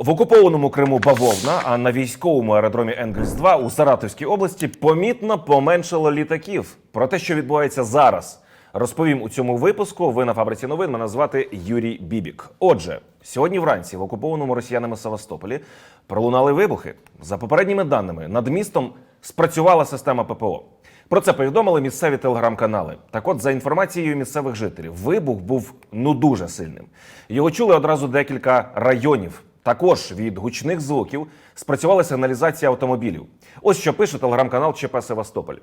В окупованому Криму бавовна, а на військовому аеродромі Енгельс 2 у Саратовській області помітно поменшало літаків. Про те, що відбувається зараз, розповім у цьому випуску. Ви на фабриці новин. Мене звати Юрій Бібік. Отже, сьогодні вранці в окупованому росіянами Севастополі пролунали вибухи. За попередніми даними, над містом спрацювала система ППО. Про це повідомили місцеві телеграм-канали. Так от, за інформацією місцевих жителів, вибух був ну дуже сильним. Його чули одразу декілька районів. Також від гучних звуків спрацювала сигналізація автомобілів. Ось що пише телеграм-канал ЧП Севастополь.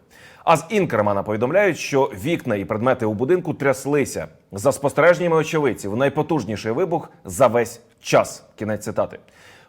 А з Інкермана повідомляють, що вікна і предмети у будинку тряслися. За спостереженнями очевидців, найпотужніший вибух за весь час. Кінець цитати.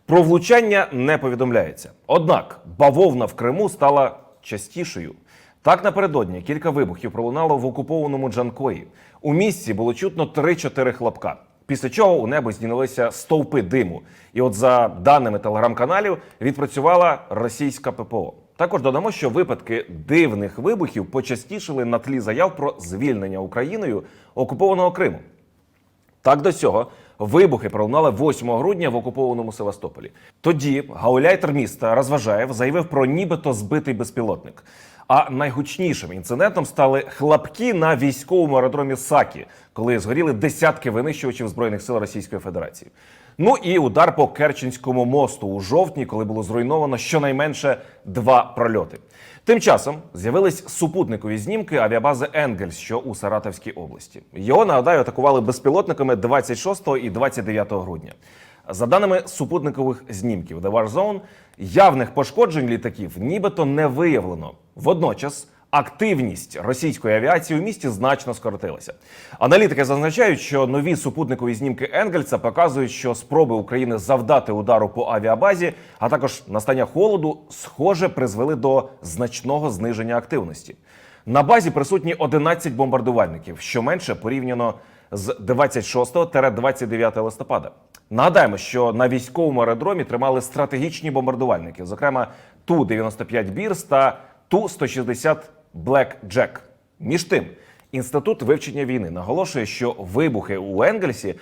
Про влучання не повідомляється. Однак бавовна в Криму стала частішою. Так напередодні кілька вибухів пролунало в окупованому Джанкої. У місці було чутно 3-4 хлопка. Після чого у небо здійнялися стовпи диму. І от за даними телеграм-каналів відпрацювала російська ППО. Також додамо, що випадки дивних вибухів почастішили на тлі заяв про звільнення Україною окупованого Криму. Так до цього вибухи пролунали 8 грудня в окупованому Севастополі. Тоді гауляйтер міста Розважаєв заявив про нібито збитий безпілотник. А найгучнішим інцидентом стали хлопки на військовому аеродромі Сакі, коли згоріли десятки винищувачів збройних сил Російської Федерації. Ну і удар по Керченському мосту у жовтні, коли було зруйновано щонайменше два прольоти. Тим часом з'явились супутникові знімки авіабази Енгельс, що у Саратовській області. Його нагадаю атакували безпілотниками 26 і 29 грудня. За даними супутникових знімків The War Zone, явних пошкоджень літаків нібито не виявлено. Водночас активність російської авіації у місті значно скоротилася. Аналітики зазначають, що нові супутникові знімки Енгельса показують, що спроби України завдати удару по авіабазі, а також настання холоду, схоже, призвели до значного зниження активності. На базі присутні 11 бомбардувальників, що менше порівняно з 26-29 листопада. Нагадаємо, що на військовому аеродромі тримали стратегічні бомбардувальники, зокрема Ту-95 Бірс та Ту-160 Black Jack. Між тим, інститут вивчення війни наголошує, що вибухи у Енгельсі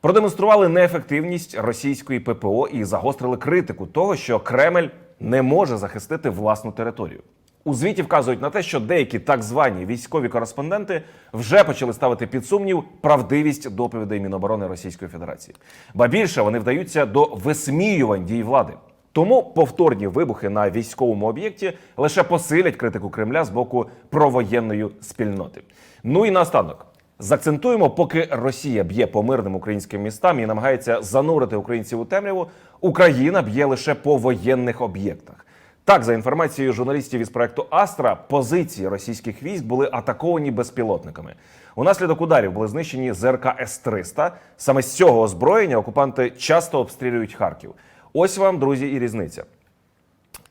продемонстрували неефективність російської ППО і загострили критику того, що Кремль не може захистити власну територію. У звіті вказують на те, що деякі так звані військові кореспонденти вже почали ставити під сумнів правдивість доповідей Міноборони Російської Федерації. Ба більше вони вдаються до висміювань дій влади. Тому повторні вибухи на військовому об'єкті лише посилять критику Кремля з боку провоєнної спільноти. Ну і наостанок. Закцентуємо, поки Росія б'є по мирним українським містам і намагається занурити українців у темряву, Україна б'є лише по воєнних об'єктах. Так, за інформацією журналістів із проекту Астра, позиції російських військ були атаковані безпілотниками. Унаслідок ударів були знищені ЗРК С-300. Саме з цього озброєння окупанти часто обстрілюють Харків. Ось вам, друзі, і різниця.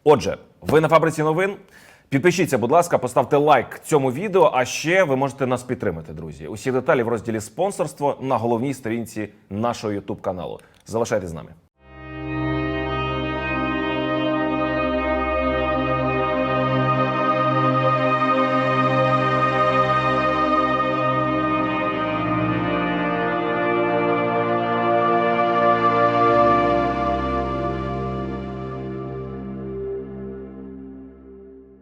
Отже, ви на фабриці новин. Підпишіться, будь ласка, поставте лайк цьому відео. А ще ви можете нас підтримати, друзі. Усі деталі в розділі спонсорство на головній сторінці нашого Ютуб каналу. Залишайтесь з нами.